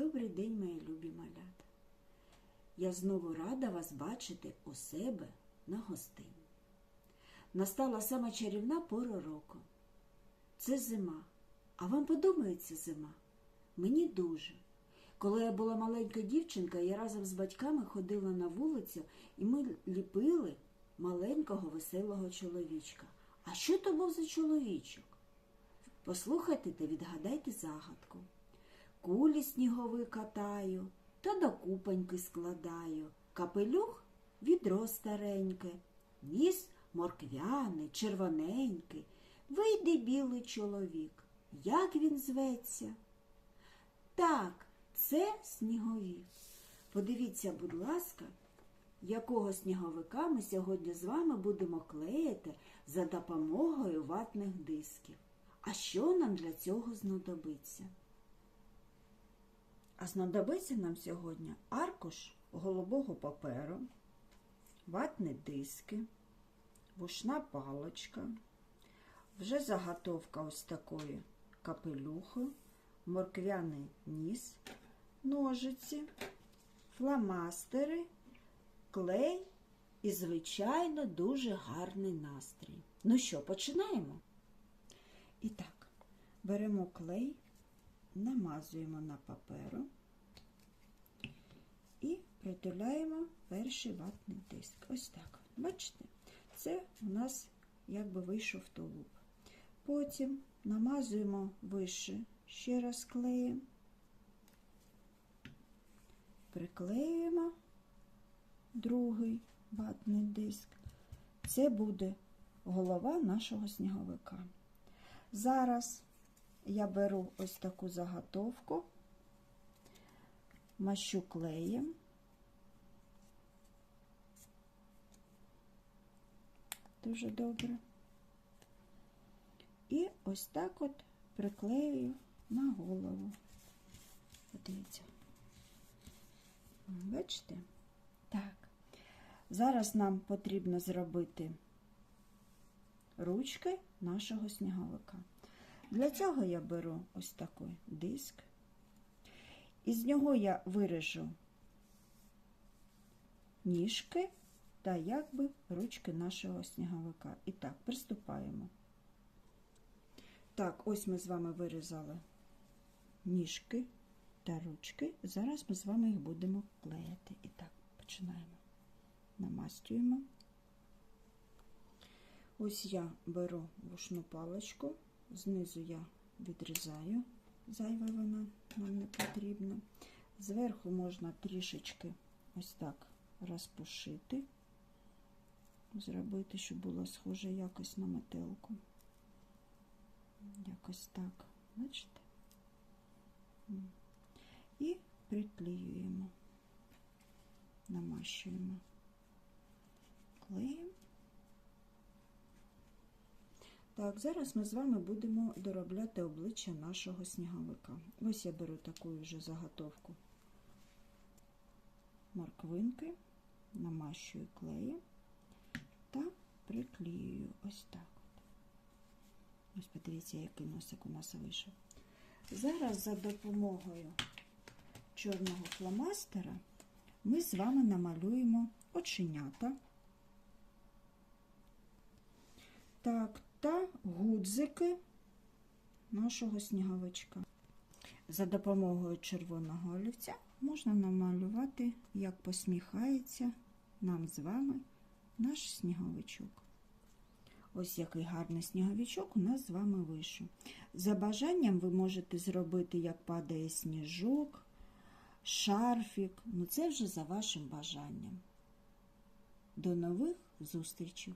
Добрий день, мої любі малята. Я знову рада вас бачити у себе на гостині. Настала сама чарівна пора року. Це зима. А вам подобається зима? Мені дуже. Коли я була маленька дівчинка, я разом з батьками ходила на вулицю і ми ліпили маленького веселого чоловічка. А що то був за чоловічок? Послухайте та відгадайте загадку. Кулі снігові катаю та до купоньки складаю. Капелюх відро стареньке, ніс морквяний, червоненький. Вийде білий чоловік. Як він зветься? Так, це сніговік. Подивіться, будь ласка, якого сніговика ми сьогодні з вами будемо клеїти за допомогою ватних дисків. А що нам для цього знадобиться? А знадобиться нам сьогодні аркуш голубого паперу, ватні диски, вушна палочка, вже заготовка ось такої капелюхи, морквяний ніс, ножиці, фломастери, клей і, звичайно, дуже гарний настрій. Ну що, починаємо? І так, беремо клей, намазуємо на паперу і притуляємо перший ватний диск. Ось так. Бачите? Це у нас якби вийшов тулуб. Потім намазуємо вище ще раз клеєм, приклеюємо другий ватний диск. Це буде голова нашого сніговика. Зараз я беру ось таку заготовку, мащу клеєм. Дуже добре. І ось так от приклею на голову. Подивіться. Бачите? Так. Зараз нам потрібно зробити ручки нашого сніговика. Для цього я беру ось такий диск. Із нього я виріжу ніжки та якби ручки нашого сніговика. І так, приступаємо. Так, ось ми з вами вирізали ніжки та ручки. Зараз ми з вами їх будемо клеїти. І так, починаємо. Намастюємо. Ось я беру вушну паличку, знизу я відрізаю, зайва вона нам не потрібна. Зверху можна трішечки ось так розпушити, зробити, щоб було схоже якось на метелку. Якось так, бачите? І приклеюємо, намащуємо клеєм. Так, зараз ми з вами будемо доробляти обличчя нашого сніговика. Ось я беру таку вже заготовку морквинки, намащую клеєм та приклеюю ось так. Ось подивіться, який носик у нас вийшов. Зараз за допомогою чорного фломастера ми з вами намалюємо оченята. Так, та гудзики нашого сніговичка. За допомогою червоного олівця можна намалювати, як посміхається нам з вами наш сніговичок. Ось який гарний сніговичок у нас з вами вийшов. За бажанням ви можете зробити, як падає сніжок, шарфік. Ну це вже за вашим бажанням. До нових зустрічей!